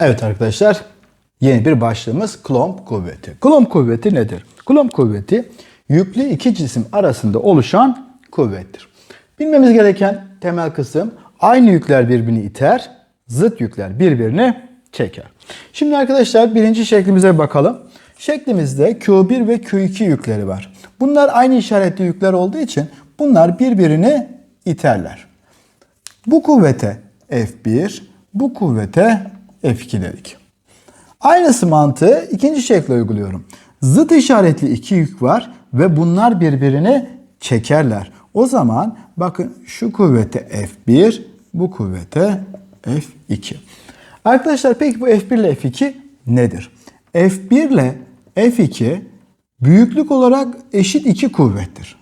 Evet arkadaşlar yeni bir başlığımız Coulomb kuvveti. Coulomb kuvveti nedir? Coulomb kuvveti yüklü iki cisim arasında oluşan kuvvettir. Bilmemiz gereken temel kısım aynı yükler birbirini iter, zıt yükler birbirini çeker. Şimdi arkadaşlar birinci şeklimize bakalım. Şeklimizde Q1 ve Q2 yükleri var. Bunlar aynı işaretli yükler olduğu için bunlar birbirini iterler. Bu kuvvete F1, bu kuvvete F2 dedik. Aynısı mantığı ikinci şekle uyguluyorum. Zıt işaretli iki yük var ve bunlar birbirini çekerler. O zaman bakın şu kuvvete F1, bu kuvvete F2. Arkadaşlar peki bu F1 ile F2 nedir? F1 ile F2 büyüklük olarak eşit iki kuvvettir.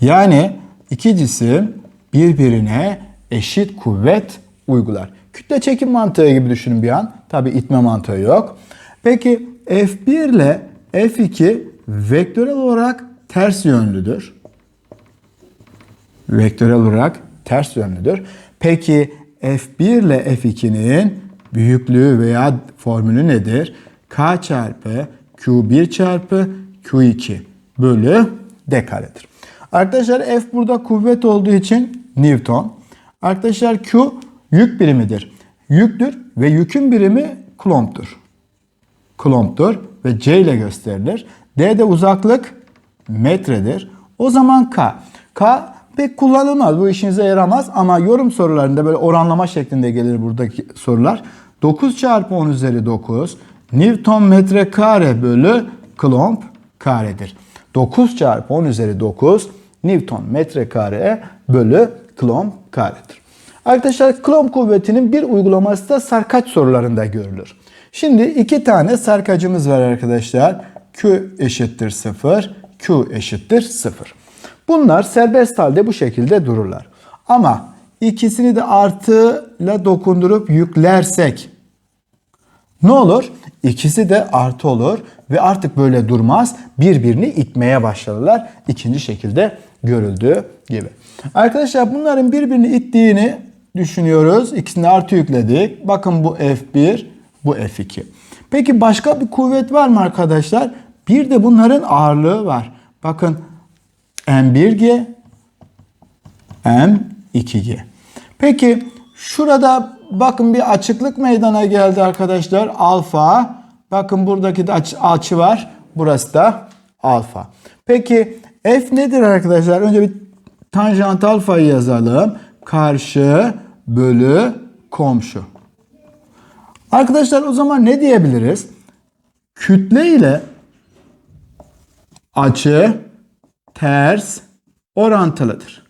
Yani iki cisim birbirine eşit kuvvet uygular. Kütle çekim mantığı gibi düşünün bir an. Tabi itme mantığı yok. Peki F1 ile F2 vektörel olarak ters yönlüdür. Vektörel olarak ters yönlüdür. Peki F1 ile F2'nin büyüklüğü veya formülü nedir? K çarpı Q1 çarpı Q2 bölü D karedir. Arkadaşlar F burada kuvvet olduğu için Newton. Arkadaşlar Q yük birimidir. Yüktür ve yükün birimi Coulomb'dur. Coulomb'dur ve C ile gösterilir. D de uzaklık metredir. O zaman K. K pek kullanılmaz. Bu işinize yaramaz ama yorum sorularında böyle oranlama şeklinde gelir buradaki sorular. 9 çarpı 10 üzeri 9 Newton metre kare bölü Coulomb karedir. 9 çarpı 10 üzeri 9 Newton metre kare bölü Coulomb karedir. Arkadaşlar Coulomb kuvvetinin bir uygulaması da sarkaç sorularında görülür. Şimdi iki tane sarkacımız var arkadaşlar. Q eşittir 0, Q eşittir 0. Bunlar serbest halde bu şekilde dururlar. Ama ikisini de artıyla dokundurup yüklersek ne olur? İkisi de artı olur ve artık böyle durmaz. Birbirini itmeye başlarlar. İkinci şekilde görüldüğü gibi. Arkadaşlar bunların birbirini ittiğini düşünüyoruz. İkisini artı yükledik. Bakın bu F1, bu F2. Peki başka bir kuvvet var mı arkadaşlar? Bir de bunların ağırlığı var. Bakın M1G, M2G. Peki şurada bakın bir açıklık meydana geldi arkadaşlar. Alfa. Bakın buradaki de açı, açı var. Burası da alfa. Peki F nedir arkadaşlar? Önce bir tanjant alfayı yazalım. Karşı bölü komşu. Arkadaşlar o zaman ne diyebiliriz? Kütle ile açı ters orantılıdır.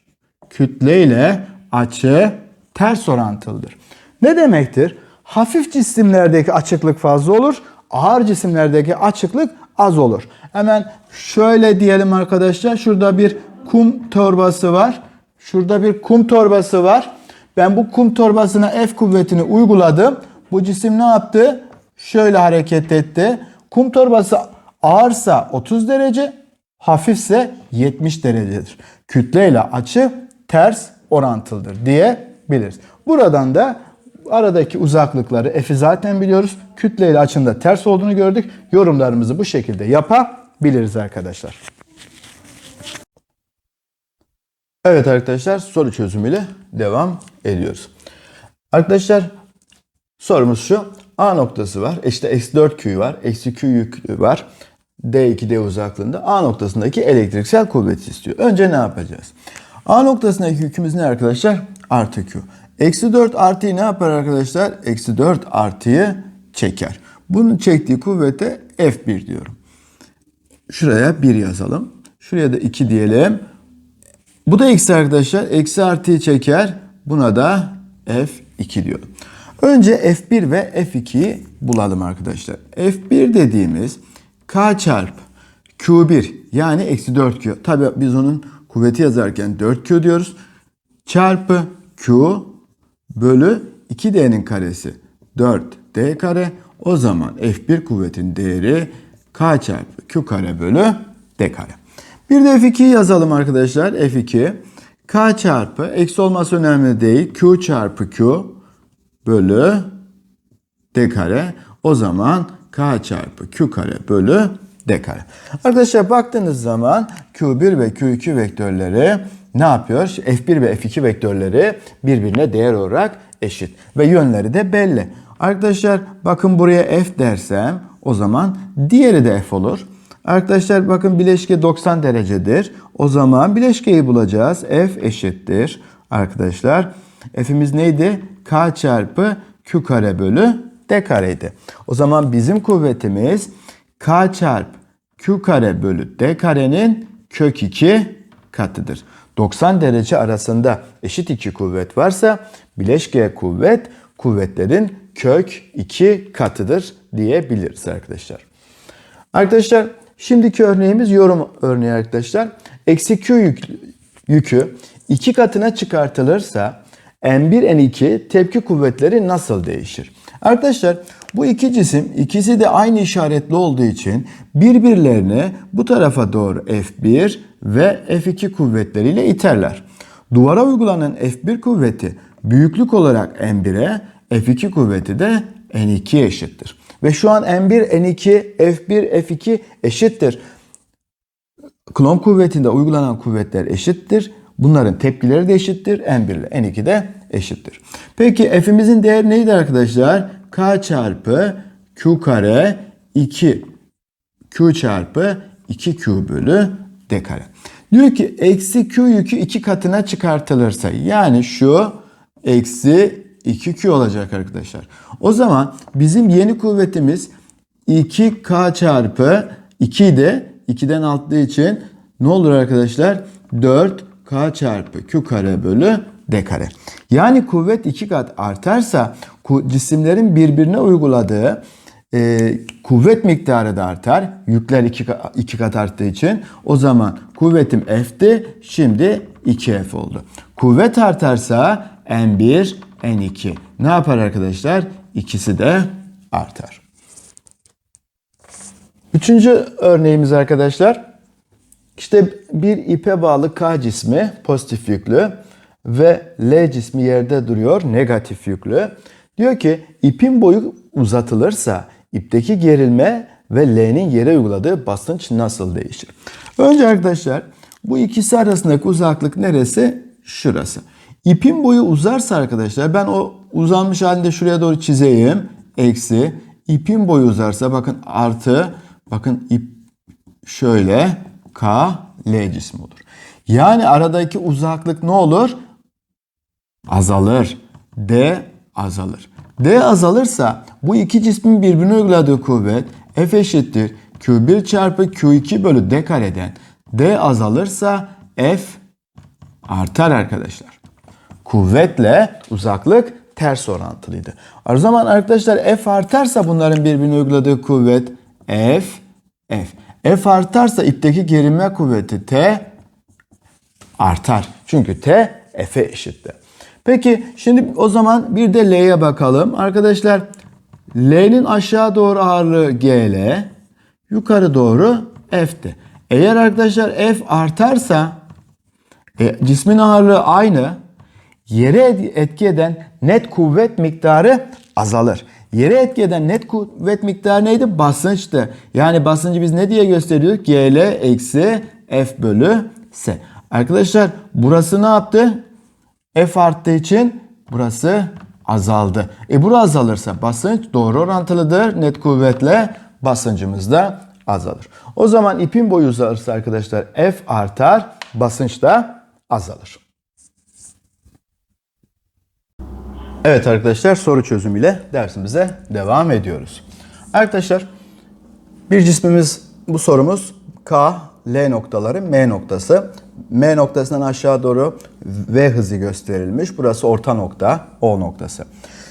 Kütle ile açı ters orantılıdır. Ne demektir? Hafif cisimlerdeki açıklık fazla olur, ağır cisimlerdeki açıklık az olur. Hemen şöyle diyelim arkadaşlar. Şurada bir kum torbası var. Şurada bir kum torbası var. Ben bu kum torbasına F kuvvetini uyguladım. Bu cisim ne yaptı? Şöyle hareket etti. Kum torbası ağırsa 30 derece, hafifse 70 derecedir. Kütle ile açı ters orantılıdır diyebiliriz. Buradan da aradaki uzaklıkları F'i zaten biliyoruz. Kütle ile açının da ters olduğunu gördük. Yorumlarımızı bu şekilde yapabiliriz arkadaşlar. Evet arkadaşlar soru çözümüyle devam ediyoruz. Arkadaşlar sorumuz şu. A noktası var. İşte eksi 4 Q var. Eksi Q yüklü var. D2D uzaklığında A noktasındaki elektriksel kuvveti istiyor. Önce ne yapacağız? A noktasındaki yükümüz ne arkadaşlar? Artı Q. Eksi 4 artıyı ne yapar arkadaşlar? Eksi 4 artıyı çeker. Bunun çektiği kuvvete F1 diyorum. Şuraya 1 yazalım. Şuraya da 2 diyelim. Bu da eksi arkadaşlar. Eksi artıyı çeker. Buna da F2 diyorum. Önce F1 ve F2'yi bulalım arkadaşlar. F1 dediğimiz K çarpı Q1 yani eksi 4Q. Tabi biz onun kuvveti yazarken 4Q diyoruz. Çarpı Q bölü 2D'nin karesi 4D kare. O zaman F1 kuvvetin değeri K çarpı Q kare bölü D kare. Bir de F2'yi yazalım arkadaşlar. F2 K çarpı eksi olması önemli değil. Q çarpı Q bölü d kare. O zaman k çarpı q kare bölü d kare. Arkadaşlar baktığınız zaman q1 ve q2 vektörleri ne yapıyor? f1 ve f2 vektörleri birbirine değer olarak eşit ve yönleri de belli. Arkadaşlar bakın buraya f dersem o zaman diğeri de f olur. Arkadaşlar bakın bileşke 90 derecedir. O zaman bileşkeyi bulacağız. F eşittir. Arkadaşlar f'imiz neydi? K çarpı Q kare bölü D kareydi. O zaman bizim kuvvetimiz K çarpı Q kare bölü D karenin kök 2 katıdır. 90 derece arasında eşit iki kuvvet varsa bileşkeye kuvvet kuvvetlerin kök 2 katıdır diyebiliriz arkadaşlar. Arkadaşlar şimdiki örneğimiz yorum örneği arkadaşlar. Eksi Q yük, yükü iki katına çıkartılırsa N1 N2 tepki kuvvetleri nasıl değişir? Arkadaşlar bu iki cisim ikisi de aynı işaretli olduğu için birbirlerini bu tarafa doğru F1 ve F2 kuvvetleriyle iterler. Duvara uygulanan F1 kuvveti büyüklük olarak N1'e, F2 kuvveti de N2'ye eşittir. Ve şu an N1, N2, F1, F2 eşittir. Klon kuvvetinde uygulanan kuvvetler eşittir. Bunların tepkileri de eşittir. N1 ile N2 de eşittir. Peki F'imizin değeri neydi arkadaşlar? K çarpı Q kare 2 Q çarpı 2Q bölü D kare. Diyor ki eksi Q yükü iki katına çıkartılırsa yani şu eksi 2Q olacak arkadaşlar. O zaman bizim yeni kuvvetimiz 2K çarpı 2 de 2'den arttığı için ne olur arkadaşlar? 4K çarpı Q kare bölü D kare. Yani kuvvet 2 kat artarsa cisimlerin birbirine uyguladığı e, kuvvet miktarı da artar. Yükler 2 iki kat arttığı için. O zaman kuvvetim F'ti. Şimdi 2F oldu. Kuvvet artarsa N1, N2. Ne yapar arkadaşlar? İkisi de artar. Üçüncü örneğimiz arkadaşlar. İşte bir ipe bağlı K cismi pozitif yüklü ve L cismi yerde duruyor negatif yüklü. Diyor ki ipin boyu uzatılırsa ipteki gerilme ve L'nin yere uyguladığı basınç nasıl değişir? Önce arkadaşlar bu ikisi arasındaki uzaklık neresi? Şurası. İpin boyu uzarsa arkadaşlar ben o uzanmış halinde şuraya doğru çizeyim. Eksi. İpin boyu uzarsa bakın artı. Bakın ip şöyle K L cismi olur. Yani aradaki uzaklık ne olur? Azalır. D azalır. D azalırsa bu iki cismin birbirine uyguladığı kuvvet F eşittir Q1 çarpı Q2 bölü D kareden D azalırsa F artar arkadaşlar. Kuvvetle uzaklık ters orantılıydı. O zaman arkadaşlar F artarsa bunların birbirine uyguladığı kuvvet F, F. F artarsa ipteki gerilme kuvveti T artar. Çünkü T F'e eşittir. Peki şimdi o zaman bir de L'ye bakalım. Arkadaşlar L'nin aşağı doğru ağırlığı GL, yukarı doğru F'ti. Eğer arkadaşlar F artarsa e, cismin ağırlığı aynı. Yere etki eden net kuvvet miktarı azalır. Yere etki eden net kuvvet miktarı neydi? Basınçtı. Yani basıncı biz ne diye gösteriyorduk? GL eksi F bölü S. Arkadaşlar burası ne yaptı? F arttığı için burası azaldı. E burası azalırsa basınç doğru orantılıdır. Net kuvvetle basıncımız da azalır. O zaman ipin boyu uzarsa arkadaşlar F artar, basınç da azalır. Evet arkadaşlar soru çözümüyle dersimize devam ediyoruz. Arkadaşlar bir cismimiz bu sorumuz K, L noktaları M noktası. M noktasından aşağı doğru V hızı gösterilmiş. Burası orta nokta O noktası.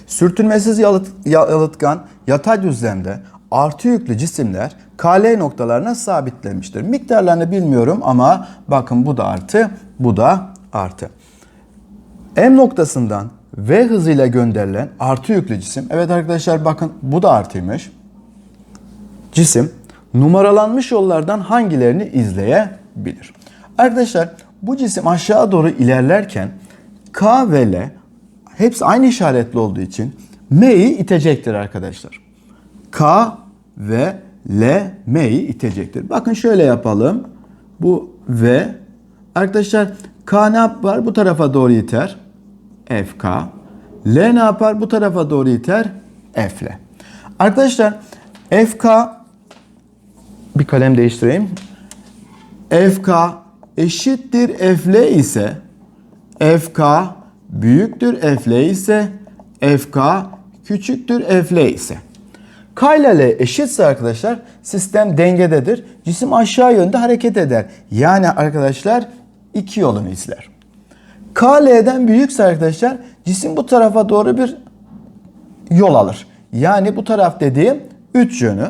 Sürtünmesiz yalıt, yalıtkan yatay düzlemde artı yüklü cisimler KL noktalarına sabitlenmiştir. Miktarlarını bilmiyorum ama bakın bu da artı, bu da artı. M noktasından V hızıyla gönderilen artı yüklü cisim. Evet arkadaşlar bakın bu da artıymış. Cisim numaralanmış yollardan hangilerini izleyebilir? Arkadaşlar bu cisim aşağı doğru ilerlerken K ve L hepsi aynı işaretli olduğu için M'yi itecektir arkadaşlar. K ve L M'yi itecektir. Bakın şöyle yapalım. Bu V. Arkadaşlar K ne yapar? Bu tarafa doğru iter. FK. L ne yapar? Bu tarafa doğru iter. F L. Arkadaşlar FK bir kalem değiştireyim. FK eşittir FL ise FK büyüktür FL ise FK küçüktür FL ise. K ile L eşitse arkadaşlar sistem dengededir. Cisim aşağı yönde hareket eder. Yani arkadaşlar iki yolunu izler. K L'den büyükse arkadaşlar cisim bu tarafa doğru bir yol alır. Yani bu taraf dediğim 3 yönü.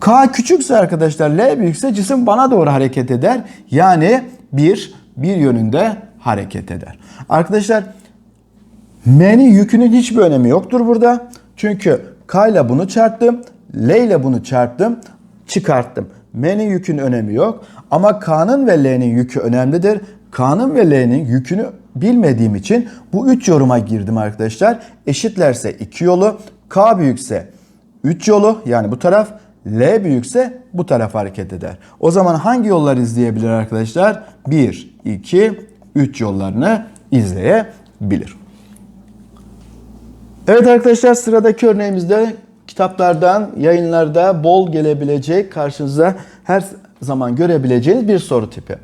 K küçükse arkadaşlar L büyükse cisim bana doğru hareket eder. Yani bir, bir yönünde hareket eder. Arkadaşlar M'nin yükünün hiçbir önemi yoktur burada. Çünkü K ile bunu çarptım. L ile bunu çarptım. Çıkarttım. M'nin yükün önemi yok. Ama K'nın ve L'nin yükü önemlidir. K'nın ve L'nin yükünü bilmediğim için bu üç yoruma girdim arkadaşlar. Eşitlerse iki yolu, K büyükse 3 yolu yani bu taraf, L büyükse bu taraf hareket eder. O zaman hangi yollar izleyebilir arkadaşlar? 1, 2, 3 yollarını izleyebilir. Evet arkadaşlar sıradaki örneğimizde kitaplardan, yayınlarda bol gelebilecek, karşınıza her zaman görebileceğiniz bir soru tipi.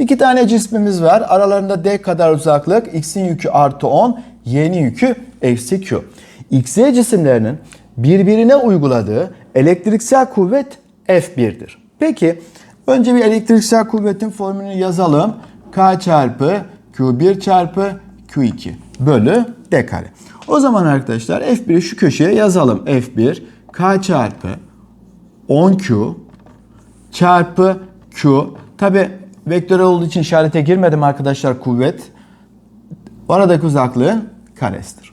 İki tane cismimiz var. Aralarında D kadar uzaklık. X'in yükü artı 10, Y'nin yükü eksi Q. X, Y cisimlerinin birbirine uyguladığı elektriksel kuvvet F1'dir. Peki önce bir elektriksel kuvvetin formülünü yazalım. K çarpı Q1 çarpı Q2 bölü D kare. O zaman arkadaşlar F1'i şu köşeye yazalım. F1 K çarpı 10Q çarpı Q. Tabi vektörel olduğu için işarete girmedim arkadaşlar kuvvet. Aradaki uzaklığın karesidir.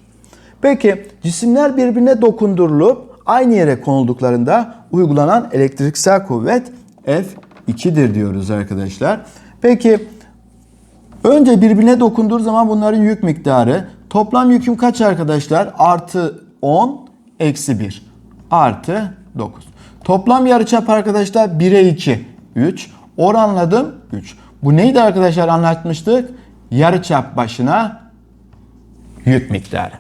Peki cisimler birbirine dokundurulup aynı yere konulduklarında uygulanan elektriksel kuvvet F2'dir diyoruz arkadaşlar. Peki önce birbirine dokunduğu zaman bunların yük miktarı toplam yüküm kaç arkadaşlar? Artı 10 eksi 1 artı 9. Toplam yarıçap arkadaşlar 1'e 2 3 oranladım 3. Bu neydi arkadaşlar anlatmıştık? Yarıçap başına yük miktarı.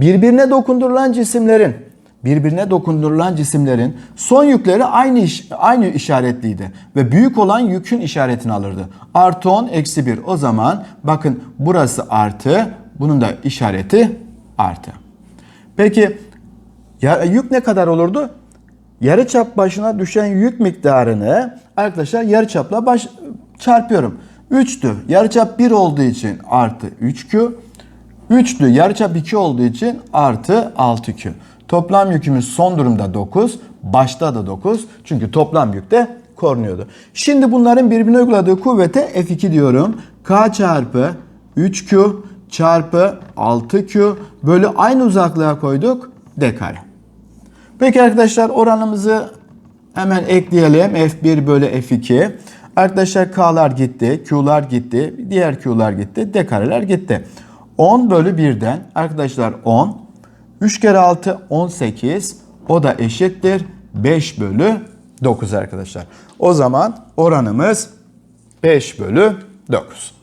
Birbirine dokundurulan cisimlerin birbirine dokundurulan cisimlerin son yükleri aynı iş, aynı işaretliydi ve büyük olan yükün işaretini alırdı. Artı 10 eksi 1. O zaman bakın burası artı bunun da işareti artı. Peki ya, yük ne kadar olurdu? Yarıçap başına düşen yük miktarını arkadaşlar yarıçapla baş, çarpıyorum. 3'tü. Yarıçap 1 olduğu için artı 3Q. 3'tü. Yarıçap 2 olduğu için artı 6Q. Toplam yükümüz son durumda 9. Başta da 9. Çünkü toplam yük de korunuyordu. Şimdi bunların birbirine uyguladığı kuvvete F2 diyorum. K çarpı 3Q çarpı 6Q bölü aynı uzaklığa koyduk. D kare. Peki arkadaşlar oranımızı hemen ekleyelim. F1 bölü F2. Arkadaşlar K'lar gitti, Q'lar gitti, diğer Q'lar gitti, D kareler gitti. 10 bölü 1'den arkadaşlar 10. 3 kere 6 18. O da eşittir 5 bölü 9 arkadaşlar. O zaman oranımız 5 bölü 9.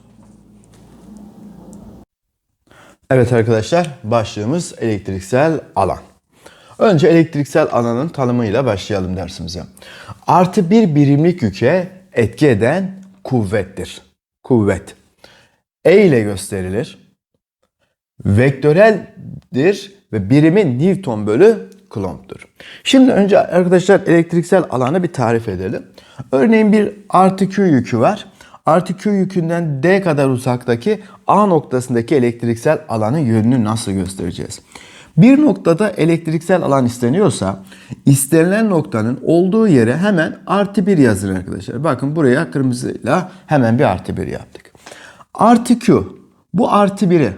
Evet arkadaşlar başlığımız elektriksel alan. Önce elektriksel alanın tanımıyla başlayalım dersimize. Artı bir birimlik yüke etki eden kuvvettir. Kuvvet. E ile gösterilir. Vektöreldir ve birimi Newton bölü Coulomb'dur. Şimdi önce arkadaşlar elektriksel alanı bir tarif edelim. Örneğin bir artı Q yükü var. Artı Q yükünden D kadar uzaktaki A noktasındaki elektriksel alanın yönünü nasıl göstereceğiz? Bir noktada elektriksel alan isteniyorsa istenilen noktanın olduğu yere hemen artı bir yazın arkadaşlar. Bakın buraya kırmızıyla hemen bir artı bir yaptık. Artı Q. Bu artı biri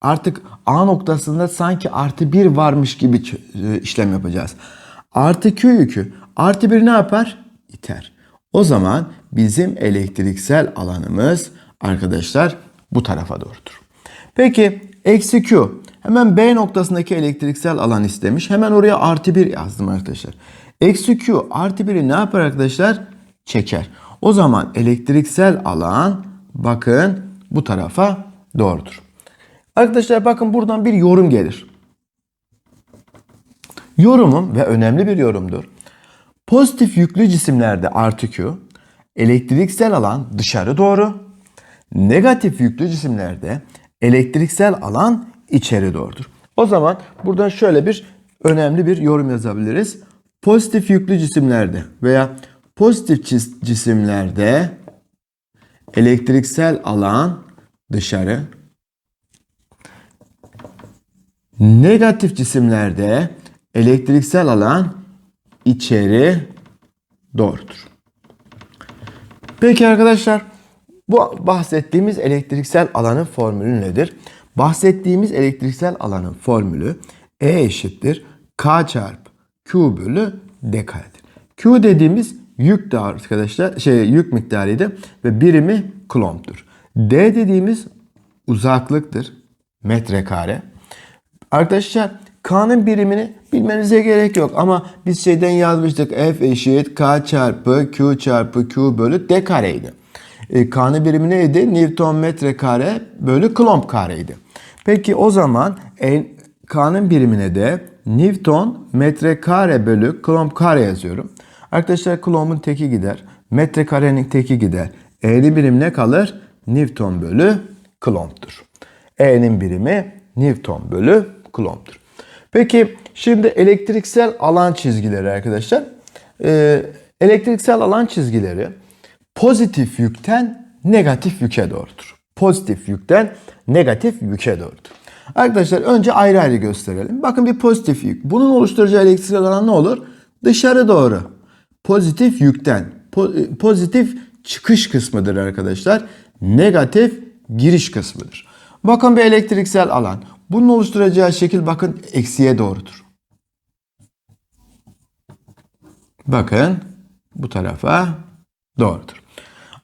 artık A noktasında sanki artı bir varmış gibi işlem yapacağız. Artı Q yükü artı bir ne yapar? İter. O zaman bizim elektriksel alanımız arkadaşlar bu tarafa doğrudur. Peki eksi Q. Hemen B noktasındaki elektriksel alan istemiş. Hemen oraya artı 1 yazdım arkadaşlar. Eksi Q artı 1'i ne yapar arkadaşlar? Çeker. O zaman elektriksel alan bakın bu tarafa doğrudur. Arkadaşlar bakın buradan bir yorum gelir. Yorumum ve önemli bir yorumdur. Pozitif yüklü cisimlerde artı Q, elektriksel alan dışarı doğru, negatif yüklü cisimlerde elektriksel alan içeri doğrudur. O zaman buradan şöyle bir önemli bir yorum yazabiliriz. Pozitif yüklü cisimlerde veya pozitif cis- cisimlerde elektriksel alan dışarı, negatif cisimlerde elektriksel alan içeri doğrudur. Peki arkadaşlar bu bahsettiğimiz elektriksel alanın formülü nedir? Bahsettiğimiz elektriksel alanın formülü E eşittir K çarpı Q bölü D karedir. Q dediğimiz yük de arkadaşlar şey yük miktarıydı ve birimi coulomb'dur. D dediğimiz uzaklıktır metrekare. Arkadaşlar K'nın birimini bilmenize gerek yok ama biz şeyden yazmıştık F eşit K çarpı Q çarpı Q bölü D kareydi. E, K'nın birimi neydi? Newton metre kare bölü Coulomb kareydi. Peki o zaman en, K'nın birimine de Newton metre kare bölü Coulomb kare yazıyorum. Arkadaşlar Coulomb'un teki gider. Metre karenin teki gider. E'nin birimi ne kalır? Newton bölü Coulomb'dur. E'nin birimi Newton bölü Coulomb'dur. Peki şimdi elektriksel alan çizgileri arkadaşlar. Ee, elektriksel alan çizgileri pozitif yükten negatif yüke doğrudur. Pozitif yükten negatif yüke doğrudur. Arkadaşlar önce ayrı ayrı gösterelim. Bakın bir pozitif yük. Bunun oluşturacağı elektriksel alan ne olur? Dışarı doğru. Pozitif yükten. po- pozitif çıkış kısmıdır arkadaşlar. Negatif giriş kısmıdır. Bakın bir elektriksel alan. Bunun oluşturacağı şekil bakın eksiye doğrudur. Bakın bu tarafa doğrudur.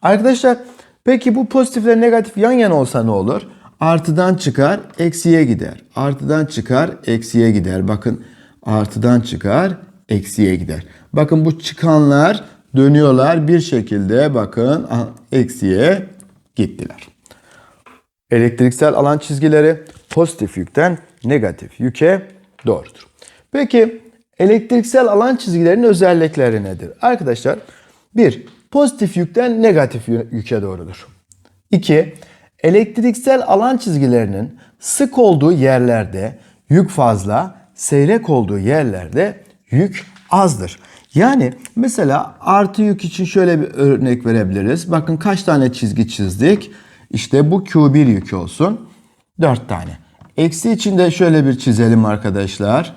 Arkadaşlar peki bu pozitifle negatif yan yana olsa ne olur? Artıdan çıkar, eksiye gider. Artıdan çıkar, eksiye gider. Bakın artıdan çıkar, eksiye gider. Bakın bu çıkanlar dönüyorlar bir şekilde bakın eksiye gittiler. Elektriksel alan çizgileri pozitif yükten negatif yüke doğrudur. Peki elektriksel alan çizgilerinin özellikleri nedir? Arkadaşlar bir pozitif yükten negatif yü- yüke doğrudur. 2. Elektriksel alan çizgilerinin sık olduğu yerlerde yük fazla, seyrek olduğu yerlerde yük azdır. Yani mesela artı yük için şöyle bir örnek verebiliriz. Bakın kaç tane çizgi çizdik. İşte bu Q1 yük olsun. 4 tane. Eksi için de şöyle bir çizelim arkadaşlar.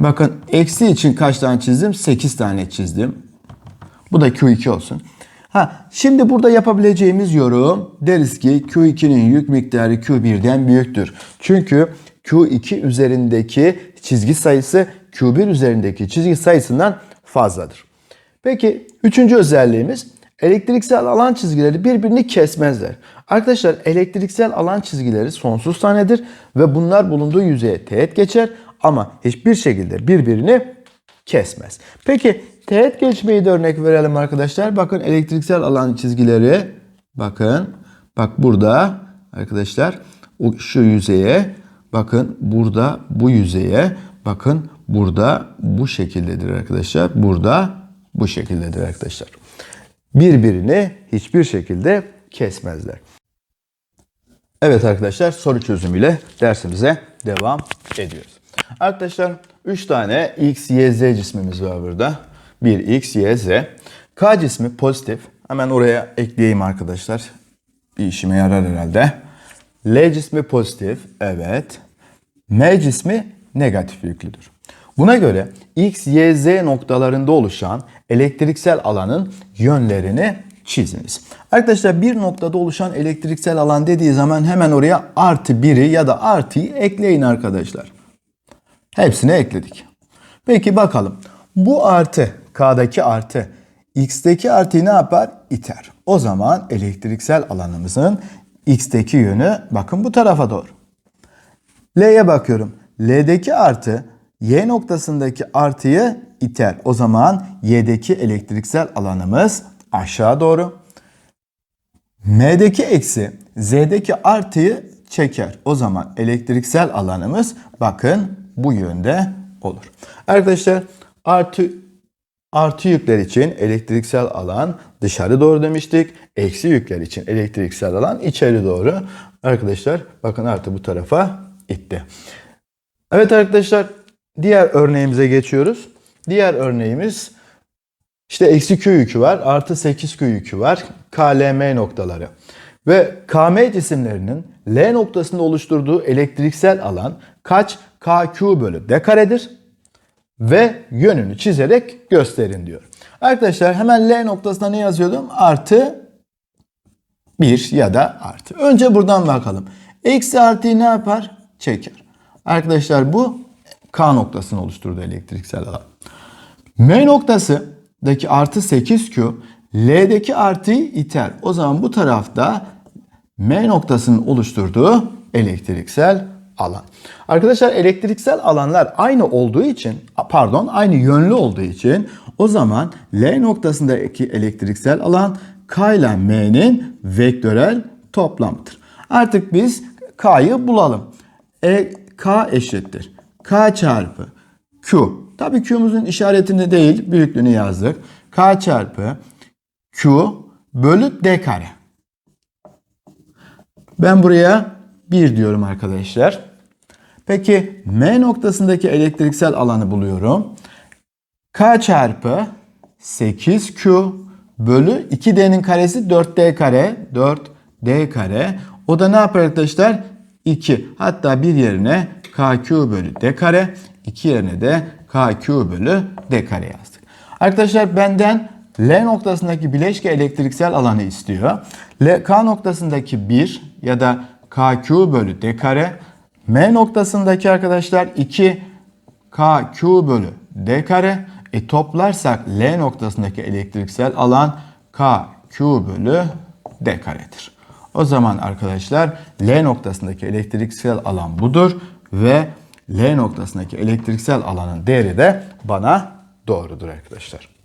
Bakın eksi için kaç tane çizdim? 8 tane çizdim. Bu da Q2 olsun. Ha, şimdi burada yapabileceğimiz yorum deriz ki Q2'nin yük miktarı Q1'den büyüktür. Çünkü Q2 üzerindeki çizgi sayısı Q1 üzerindeki çizgi sayısından fazladır. Peki üçüncü özelliğimiz elektriksel alan çizgileri birbirini kesmezler. Arkadaşlar elektriksel alan çizgileri sonsuz tanedir ve bunlar bulunduğu yüzeye teğet geçer ama hiçbir şekilde birbirini kesmez. Peki teğet geçmeyi de örnek verelim arkadaşlar. Bakın elektriksel alan çizgileri bakın bak burada arkadaşlar o şu yüzeye bakın burada bu yüzeye bakın burada bu şekildedir arkadaşlar. Burada bu şekildedir arkadaşlar. Birbirini hiçbir şekilde kesmezler. Evet arkadaşlar soru çözümüyle dersimize devam ediyoruz. Arkadaşlar 3 tane X, Y, Z cismimiz var burada. 1 X, Y, Z. K cismi pozitif. Hemen oraya ekleyeyim arkadaşlar. Bir işime yarar herhalde. L cismi pozitif. Evet. M cismi negatif yüklüdür. Buna göre X, Y, Z noktalarında oluşan elektriksel alanın yönlerini çiziniz. Arkadaşlar bir noktada oluşan elektriksel alan dediği zaman hemen oraya artı biri ya da artıyı ekleyin arkadaşlar. Hepsini ekledik. Peki bakalım. Bu artı, K'daki artı, X'teki artıyı ne yapar? İter. O zaman elektriksel alanımızın X'teki yönü bakın bu tarafa doğru. L'ye bakıyorum. L'deki artı Y noktasındaki artıyı iter. O zaman Y'deki elektriksel alanımız aşağı doğru. M'deki eksi Z'deki artıyı çeker. O zaman elektriksel alanımız bakın bu yönde olur. Arkadaşlar artı artı yükler için elektriksel alan dışarı doğru demiştik. Eksi yükler için elektriksel alan içeri doğru. Arkadaşlar bakın artı bu tarafa itti. Evet arkadaşlar diğer örneğimize geçiyoruz. Diğer örneğimiz işte eksi Q yükü var, artı 8 Q yükü var. KLM noktaları. Ve KM cisimlerinin L noktasında oluşturduğu elektriksel alan kaç KQ bölü D karedir? Ve yönünü çizerek gösterin diyor. Arkadaşlar hemen L noktasına ne yazıyordum? Artı 1 ya da artı. Önce buradan bakalım. Eksi artıyı ne yapar? Çeker. Arkadaşlar bu K noktasını oluşturduğu elektriksel alan. M noktasındaki artı 8Q L'deki artıyı iter. O zaman bu tarafta M noktasının oluşturduğu elektriksel alan. Arkadaşlar elektriksel alanlar aynı olduğu için pardon aynı yönlü olduğu için o zaman L noktasındaki elektriksel alan K ile M'nin vektörel toplamıdır. Artık biz K'yı bulalım. E, K eşittir. K çarpı Q. Tabii Q'muzun işaretini değil büyüklüğünü yazdık. K çarpı Q bölü D kare. Ben buraya 1 diyorum arkadaşlar. Peki M noktasındaki elektriksel alanı buluyorum. K çarpı 8Q bölü 2D'nin karesi 4D kare. 4D kare. O da ne yapar arkadaşlar? 2. Hatta bir yerine KQ bölü D kare. 2 yerine de KQ bölü D kare yazdık. Arkadaşlar benden L noktasındaki bileşke elektriksel alanı istiyor. L, K noktasındaki 1 ya da KQ bölü D kare. M noktasındaki arkadaşlar 2 KQ bölü D kare. E toplarsak L noktasındaki elektriksel alan KQ bölü D karedir. O zaman arkadaşlar L noktasındaki elektriksel alan budur ve L noktasındaki elektriksel alanın değeri de bana doğrudur arkadaşlar.